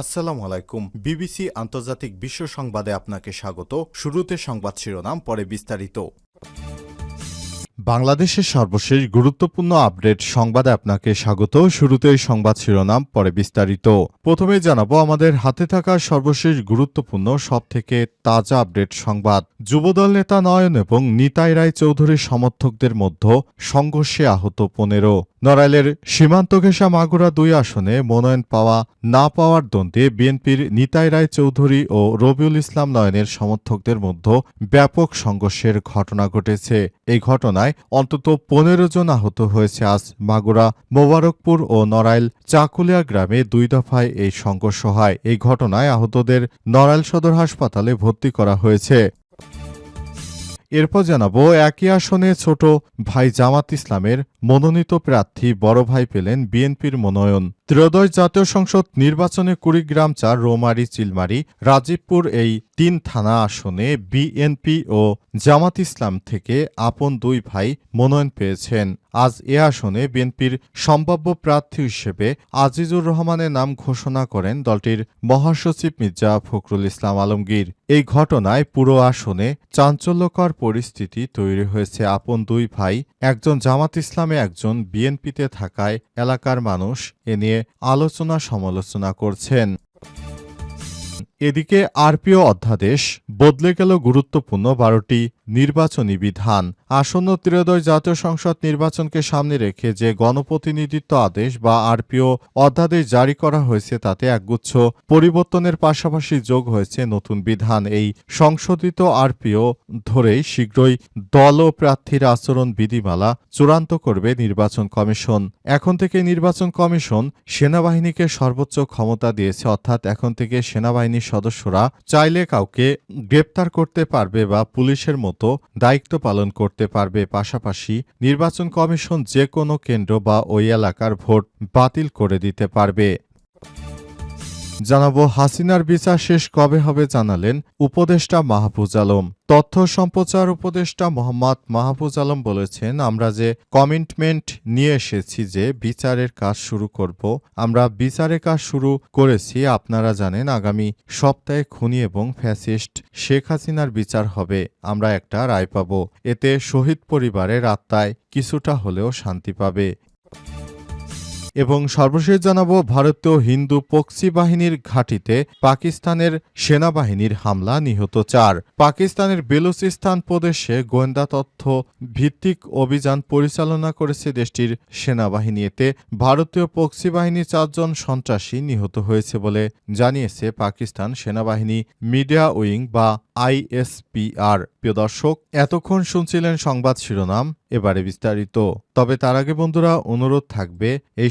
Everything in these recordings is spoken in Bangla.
আসসালামু আলাইকুম। বিবিসি আন্তর্জাতিক বিশ্ব সংবাদে আপনাকে স্বাগত। শুরুতে সংবাদ শিরোনাম, পরে বিস্তারিত। বাংলাদেশের সর্বশেষ গুরুত্বপূর্ণ আপডেট সংবাদে আপনাকে স্বাগত। শুরুতেই সংবাদ শিরোনাম, পরে বিস্তারিত। প্রথমে জানাব, আমাদের হাতে থাকা সর্বশেষ গুরুত্বপূর্ণ সব থেকে তাজা আপডেট সংবাদ। যুবদল নেতা নয়ন এবং নিতাই রায় চৌধুরীর সমর্থকদের মধ্যে সংঘর্ষে আহত পনেরো। নড়াইলের সীমান্ত ঘেঁষা মাগুরা দুই আসনে মনোনয়ন পাওয়া না পাওয়ার দ্বন্দ্বে বিএনপির নিতাই রায় চৌধুরী ও রবিউল ইসলাম নয়নের সমর্থকদের মধ্যে ব্যাপক সংঘর্ষের ঘটনা ঘটেছে। এই ঘটনায় অন্তত পনেরো জন আহত হয়েছে আজ মাগুরা, মোবারকপুর ও নড়াইল চাকুলিয়া গ্রামে দুই দফায় এই সংঘর্ষ হয়। এই ঘটনায় আহতদের নড়াইল সদর হাসপাতালে ভর্তি করা হয়েছে। এরপর জানাব, একই আসনে ছোট ভাই জামাত ইসলামের মনোনীত প্রার্থী বড় ভাই পেলেন বিএনপির মনোনয়ন। ত্রয়োদশ জাতীয় সংসদ নির্বাচনে কুড়িগ্রাম চার, রোমারি, চিলমারি, রাজীবপুর এই তিন থানা আসনে বিএনপি ও জামাত ইসলাম থেকে আপন দুই ভাই মনোনয়ন পেয়েছেন। আজ এ আসনে বিএনপির সম্ভাব্য প্রার্থী হিসেবে আজিজুর রহমানের নাম ঘোষণা করেন দলটির মহাসচিব মির্জা ফখরুল ইসলাম আলমগীর। এই ঘটনায় পুরো আসনে চাঞ্চল্যকর পরিস্থিতি তৈরি হয়েছে। আপন দুই ভাই, একজন জামাত ইসলামে, একজন বিএনপিতে থাকায় এলাকার মানুষ এ নিয়ে আলোচনা সমালোচনা করছেন। এদিকে আরপিও অধ্যাদেশ বদলে গেল গুরুত্বপূর্ণ বারোটি নির্বাচনী বিধান। আসন্ন ত্রয়োদশ জাতীয় সংসদ নির্বাচনকে সামনে রেখে যে গণপ্রতিনিধিত্ব আদেশ বা আরপিও অধ্যাদেশ জারি করা হয়েছে তাতে একগুচ্ছ পরিবর্তনের পাশাপাশি যোগ হয়েছে নতুন বিধান। এই সংশোধিত আরপিও ধরেই শীঘ্রই দল ও প্রার্থীর আচরণ বিধিমালা চূড়ান্ত করবে নির্বাচন কমিশন। এখন থেকে নির্বাচন কমিশন সেনাবাহিনীকে সর্বোচ্চ ক্ষমতা দিয়েছে, অর্থাৎ এখন থেকে সেনাবাহিনীর সদস্যরা চাইলে কাউকে গ্রেপ্তার করতে পারবে বা পুলিশের মতো দায়িত্ব পালন করতে পারবে পাশাপাশি নির্বাচন কমিশন যে কোনো কেন্দ্র বা ওই এলাকার ভোট বাতিল করে দিতে পারবে। জানাব হাসিনার বিচার শেষ কবে হবে জানালেন উপদেষ্টা মাহফুজ আলম। তথ্য সম্প্রচার উপদেষ্টা মোহাম্মদ মাহফুজ আলম বলেছেন, আমরা যে কমিটমেন্ট নিয়ে এসেছি যে বিচারের কাজ শুরু করব, আমরা বিচারের কাজ শুরু করেছি, আপনারা জানেন আগামী সপ্তাহে খুনি এবং ফ্যাসিস্ট শেখ হাসিনার বিচার হবে, আমরা একটা রায় পাব। এতে শহীদ পরিবারের আত্মায় কিছুটা হলেও শান্তি পাবে। এবং সর্বশেষ জানাব ভারতীয় হিন্দু পক্সি বাহিনীর ঘাঁটিতে পাকিস্তানের সেনাবাহিনীর হামলা, নিহত চার। পাকিস্তানের বেলুচিস্তান প্রদেশে গোয়েন্দা তথ্য ভিত্তিক অভিযান পরিচালনা করেছে দেশটির সেনাবাহিনী। এতে ভারতীয় পক্সি বাহিনীর চারজন সন্ত্রাসী নিহত হয়েছে বলে জানিয়েছে পাকিস্তান সেনাবাহিনী, মিডিয়া উইং বা আইএসপিআর। প্রিয় দর্শক, এতক্ষণ শুনছিলেন সংবাদ শিরোনাম, এবারে বিস্তারিত। তবে তার আগে বন্ধুরা, অনুরোধ থাকবে, এই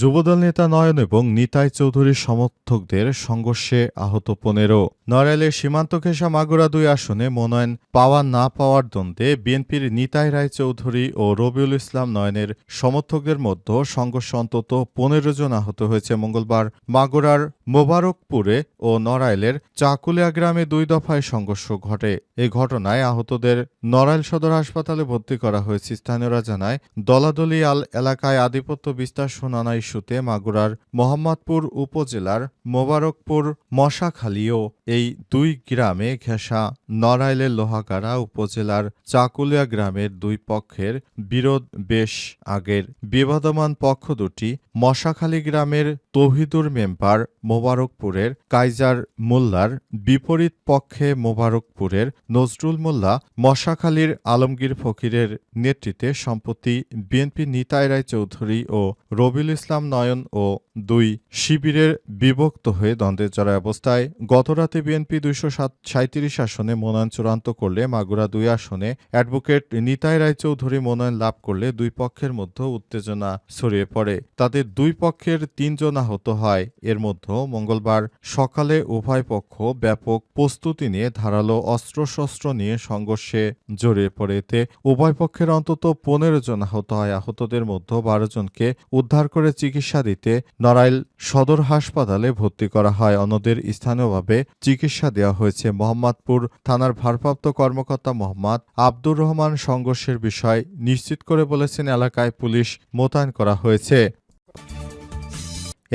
যুবদল নেতা নয়ন এবং নিতাই চৌধুরীর সমর্থকদের সংঘর্ষে আহত পনেরো। নড়াইলের সীমান্ত ঘেঁষা মাগুরা দুই আসনে মনোনয়ন পাওয়া না পাওয়ার দ্বন্দ্বে বিএনপির নিতাই রায় চৌধুরী ও রবিউল ইসলাম নয়নের সমর্থকদের মধ্যে সংঘর্ষ অন্তত পনেরো জন আহত হয়েছে মঙ্গলবার মাগুরার মোবারকপুরে ও নড়াইলের চাকুলিয়া গ্রামে দুই দফায় সংঘর্ষ ঘটে। এ ঘটনায় আহতদের নড়াইল সদর হাসপাতালে ভর্তি করা হয়েছে। স্থানীয়রা জানায়, দলাদলি আল এলাকায় আধিপত্য বিস্তার শোনানা ইস্যুতে মাগুরার মোহাম্মদপুর উপজেলার মোবারকপুর মশাখালীও এই দুই গ্রামে ঘেঁষা নড়াইলের লোহাগাড়া উপজেলার চাকুলিয়া গ্রামের দুই পক্ষের বিরোধ বেশ আগের। বিবাদমান পক্ষ দুটি মশাখালী গ্রামের তহিদুর মেম্বার মোবারকপুরের কাইজার মোল্লার বিপরীত পক্ষে মোবারকপুরের নজরুল মোল্লা মশাখালীর আলমগীর ফকিরের নেতৃত্বে সম্প্রতি বিএনপি নিতাই রায় চৌধুরী ও রবিউল ইসলাম নয়ন ও দুই শিবিরের বিভক্ত হয়ে দ্বন্দ্বের জড়ায় অবস্থায় গতরাতে বিএনপি দুইশো সাঁত্রিশ আসনে মনোনয়ন চূড়ান্ত করলে মাগুরা দুই আসনে অ্যাডভোকেট নিতাই রায়চৌধুরী মনোনয়ন লাভ করলে দুই পক্ষের মধ্যে উত্তেজনা ছড়িয়ে পড়ে। তাদের দুই পক্ষের তিনজন আহত হয়। এর মধ্যে মঙ্গলবার সকালে উভয় পক্ষ ব্যাপক প্রস্তুতি নিয়ে ধারালো অস্ত্রশস্ত্র নিয়ে সংঘর্ষে জড়িয়ে পড়ে। এতে উভয় পক্ষের অন্তত পনেরো জন আহত হয়। আহতদের মধ্যে বারো জনকে উদ্ধার করে চিকিৎসা দিতে নড়াইল সদর হাসপাতালে ভর্তি করা হয়। অন্যদের স্থানীয়ভাবে চিকিৎসা দেওয়া হয়েছে। মোহাম্মদপুর থানার ভারপ্রাপ্ত কর্মকর্তা মোহাম্মদ আব্দুর রহমান সংঘর্ষের বিষয় নিশ্চিত করে বলেছেন, এলাকায় পুলিশ মোতায়েন করা হয়েছে।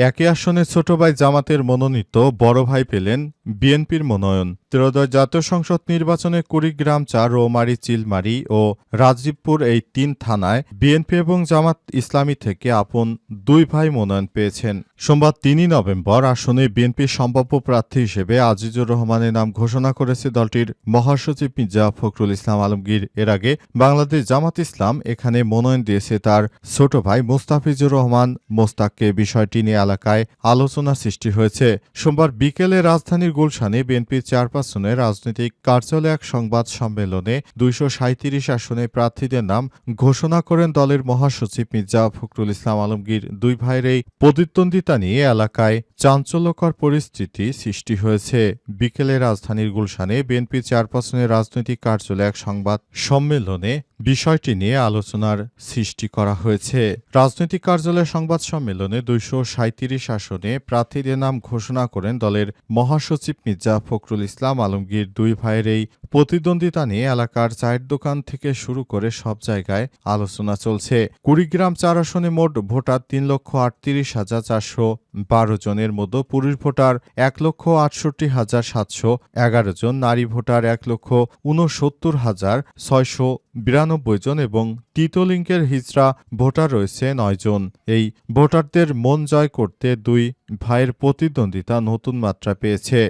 একই আসনে ছোট ভাই জামাতের মনোনীত বড় ভাই পেলেন বিএনপির মনোনয়ন। ত্রয়োদশ জাতীয় সংসদ নির্বাচনে কুড়িগ্রাম চার, রৌমারি, চিলমারি ও রাজীবপুর এই তিন থানায় বিএনপি এবং জামাত ইসলামী থেকে আপন দুই ভাই মনোনয়ন পেয়েছেন। সোমবার তিনই নভেম্বর আসনে বিএনপির সম্ভাব্য প্রার্থী হিসেবে আজিজুর রহমানের নাম ঘোষণা করেছে দলটির মহাসচিব মির্জা ফখরুল ইসলাম আলমগীর। এর আগে বাংলাদেশ জামাত ইসলাম এখানে মনোনয়ন দিয়েছে তার ছোট ভাই মোস্তাফিজুর রহমান মোস্তাককে। বিষয়টি নিয়ে এলাকায় আলোচনা সৃষ্টি হয়েছে। সোমবার বিকেলে রাজধানীর গুলশানে বিএনপির চেয়ারপারসনের রাজনৈতিক কার্যালয়ে এক সংবাদ সম্মেলনে দুইশো সাঁত্রিশ আসনে প্রার্থীদের নাম ঘোষণা করেন দলের মহাসচিব মির্জা ফখরুল ইসলাম আলমগীর। দুই ভাইয়ের এই প্রতিদ্বন্দ্বিতা নিয়ে এলাকায় চাঞ্চল্যকর পরিস্থিতি সৃষ্টি হয়েছে। বিকেলে রাজধানীর গুলশানে বিএনপি চেয়ারপারসনের রাজনৈতিক কার্যালয়ে এক সংবাদ সম্মেলনে বিষয়টি নিয়ে আলোচনার সৃষ্টি করা হয়েছে। রাজনৈতিক কার্যালয়ের সংবাদ সম্মেলনে দুইশো সাঁত্রিশ আসনে প্রার্থীদের নাম ঘোষণা করেন দলের মহাসচিব মির্জা ফখরুল ইসলাম আলমগীর। দুই ভাইয়ের এই প্রতিদ্বন্দ্বিতা নিয়ে এলাকার চায়ের দোকান থেকে শুরু করে সব জায়গায় আলোচনা চলছে। কুড়িগ্রাম চার আসনে মোট ভোটার তিন লক্ষ আটত্রিশ হাজার চারশো বারো জনের মধ্যে পুরুষ ভোটার এক লক্ষ আটষট্টি হাজার সাতশো এগারো জন, নারী ভোটার এক লক্ষ ঊনসত্তর হাজার ছয়শো বিরানব্বই জন এবং তৃতীয়লিঙ্গের হিজড়া ভোটার রয়েছে নয় জন। এই ভোটারদের মন জয় করতে দুই ভাইয়ের প্রতিদ্বন্দ্বিতা নতুন মাত্রা পেয়েছে।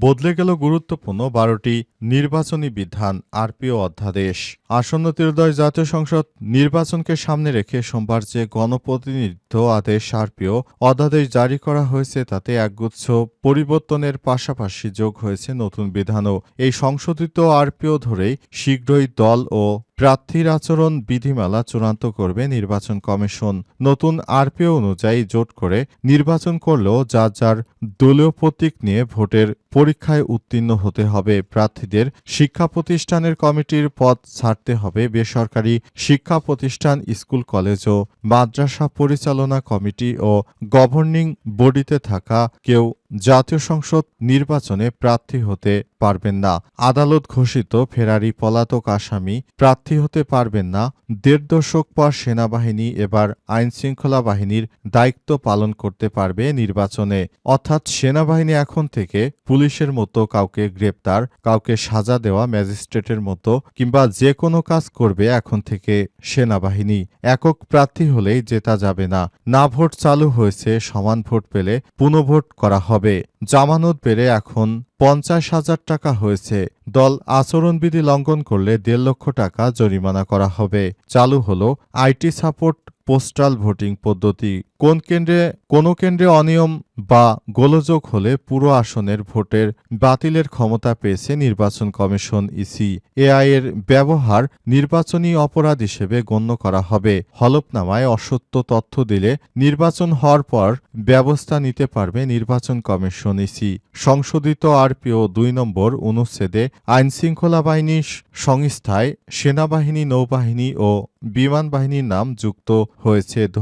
বদলে গেল গুরুত্বপূর্ণ বারোটি নির্বাচনী বিধান আরপিও অধ্যাদেশ। আসন্ন ত্রয়োদশ জাতীয় সংসদ নির্বাচনকে সামনে রেখে সোমবার যে গণপ্রতিনিধিত্ব আদেশ আরপিও অধ্যাদেশ জারি করা হয়েছে তাতে একগুচ্ছ পরিবর্তনের পাশাপাশি যোগ হয়েছে নতুন বিধানও। এই সংশোধিত আরপিও ধরেই শীঘ্রই দল ও প্রার্থীর আচরণ বিধিমালা চূড়ান্ত করবে নির্বাচন কমিশন। নতুন আরপিও অনুযায়ী জোট করে নির্বাচন করলেও যার যার দলীয় প্রতীক নিয়ে ভোটের পরীক্ষায় উত্তীর্ণ হতে হবে। প্রার্থীদের শিক্ষা প্রতিষ্ঠানের কমিটির পদ ছাড়তে হবে। বেসরকারি শিক্ষা প্রতিষ্ঠান, স্কুল, কলেজ ও মাদ্রাসা পরিচালনা কমিটি ও গভর্নিং বডিতে থাকা কেউ জাতীয় সংসদ নির্বাচনে প্রার্থী হতে পারবেন না। আদালত ঘোষিত ফেরারি পলাতক আসামি প্রার্থী হতে পারবেন না। দেড় দশক পর সেনাবাহিনী এবার আইন শৃঙ্খলা বাহিনীর দায়িত্ব পালন করতে পারবে নির্বাচনে। অর্থাৎ সেনাবাহিনী এখন থেকে পুলিশের মতো কাউকে গ্রেপ্তার, কাউকে সাজা দেওয়া, ম্যাজিস্ট্রেটের মতো কিংবা যে কোনো কাজ করবে এখন থেকে সেনাবাহিনী। একক প্রার্থী হলেই জেতা যাবে না। না ভোট চালু হয়েছে, সমান ভোট পেলে পুনঃভোট করা হবে। হবে জামানত বেড়ে এখন পঞ্চাশ হাজার টাকা হয়েছে। দল আচরণবিধি লঙ্ঘন করলে দেড় লক্ষ টাকা জরিমানা করা হবে। চালু হলো আইটি সাপোর্ট পোস্টাল ভোটিং পদ্ধতি। কোন কেন্দ্রে, কোনো কেন্দ্রে অনিয়ম বা গোলযোগ হলে পুরো আসনের ভোটের বাতিলের ক্ষমতা পেয়েছে নির্বাচন কমিশন ইসি। এআই এর ব্যবহার নির্বাচনী অপরাধ হিসেবে গণ্য করা হবে। হলফনামায় অসত্য তথ্য দিলে নির্বাচন হওয়ার পর ব্যবস্থা নিতে পারবে নির্বাচন কমিশন ইসি সংশোধিত আরপিও দুই নম্বর অনুচ্ছেদে আইনশৃঙ্খলা বাহিনী সংস্থায় সেনাবাহিনী, নৌবাহিনী ও বিমান বাহিনীর নাম যুক্ত হয়েছে দু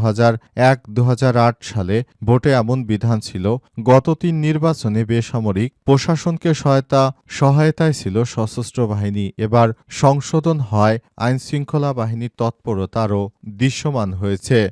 এক দু সালে। ভোটে এমন বিধান ছিল, গত তিন নির্বাচনে বেসামরিক প্রশাসনকে সহায়তা সহায়তায় ছিল সশস্ত্র বাহিনী। এবার সংশোধন হয় আইনশৃঙ্খলা বাহিনীর তৎপরতা আরও দৃশ্যমান হয়েছে।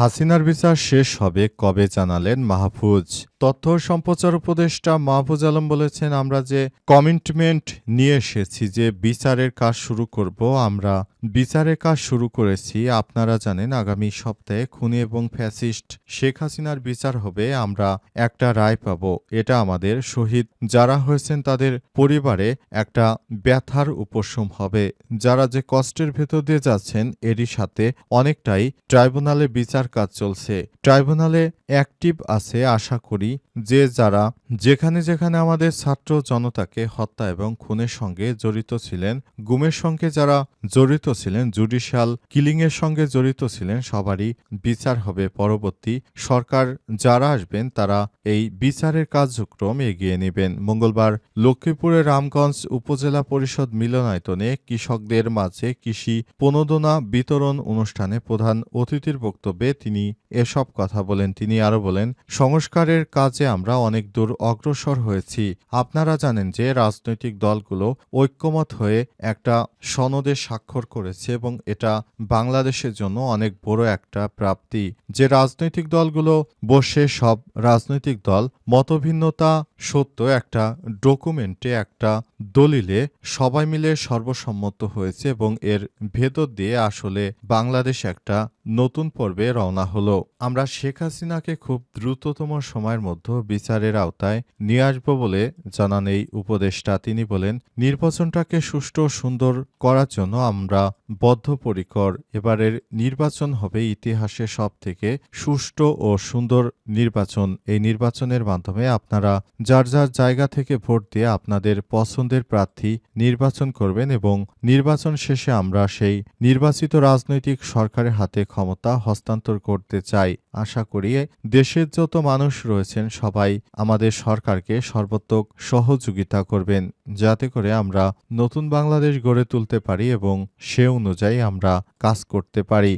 হাসিনার বিচার শেষ হবে কবে জানালেন মাহফুজ। তথ্য সম্প্রচার উপদেষ্টা মাহফুজ আলম বলেছেন, আমরা যে কমিটমেন্ট নিয়ে এসেছি, যে বিচারের কাজ শুরু করব, আমরা বিচারের কাজ শুরু করেছি। আপনারা জানেন, আগামী সপ্তাহে খুনি এবং ফ্যাসিস্ট শেখ হাসিনার বিচার হবে। আমরা একটা রায় পাব। এটা আমাদের শহীদ যারা হয়েছেন তাদের পরিবারে একটা ব্যথার উপশম হবে। যারা যে কষ্টের ভেতর দিয়ে যাচ্ছেন, এরই সাথে অনেকটাই ট্রাইব্যুনালে বিচার কাজ চলছে। ট্রাইব্যুনালে অ্যাক্টিভ আছে, আশা করি। যে যারা যেখানে যেখানে আমাদের ছাত্র জনতাকে হত্যা এবং খুনের সঙ্গে জড়িত ছিলেন, গুমের সঙ্গে যারা জড়িত ছিলেন, জুডিশিয়াল কিলিংয়ের সঙ্গে জড়িত ছিলেন, সবারই বিচার হবে পরবর্তী সরকার যারা আসবেন তারা এই বিচারের কার্যক্রম এগিয়ে নেবেন। মঙ্গলবার লক্ষ্মীপুরের রামগঞ্জ উপজেলা পরিষদ মিলনায়তনে কৃষকদের মাঝে কৃষি প্রণোদনা বিতরণ অনুষ্ঠানে প্রধান অতিথির বক্তব্যে তিনি এসব কথা বলেন, তিনি আরও বলেন, সংস্কারের কাজে আমরা অনেক দূর অগ্রসর হয়েছি। আপনারা জানেন যে রাজনৈতিক দলগুলো ঐক্যমত হয়ে একটা সনদে স্বাক্ষর করেছে এবং এটা বাংলাদেশের জন্য অনেক বড় একটা প্রাপ্তি। যে রাজনৈতিক দলগুলো বসে সব রাজনৈতিক দল মতভিন্নতা সত্য একটা ডকুমেন্টে একটা দলিলে সবাই মিলে সর্বসম্মত হয়েছে এবং এর ভেতর দিয়ে আসলে বাংলাদেশ একটা নতুন পর্বে রওনা হলো। আমরা শেখ হাসিনাকে খুব দ্রুততম সময়ের মধ্যে বিচারের আওতায় নিয়ে আসব বলে জানান এই উপদেষ্টা। তিনি বলেন, নির্বাচনটাকে সুষ্ঠু সুন্দর করার জন্য আমরা বদ্ধপরিকর। এবারের নির্বাচন হবে ইতিহাসে সব থেকে সুষ্ঠু ও সুন্দর নির্বাচন। এই নির্বাচনের মাধ্যমে আপনারা যার যার জায়গা থেকে ভোট দিয়ে আপনাদের পছন্দের প্রার্থী নির্বাচন করবেন এবং নির্বাচন শেষে আমরা সেই নির্বাচিত রাজনৈতিক সরকারের হাতে ক্ষমতা হস্তান্তর করতে চাই। আশা করি দেশের যত মানুষ রয়েছেন সবাই আমাদের সরকারকে সর্বোত্তক সহযোগিতা করবেন, যাতে করে আমরা নতুন বাংলাদেশ গড়ে তুলতে পারি এবং সে অনুযায়ী আমরা কাজ করতে পারি।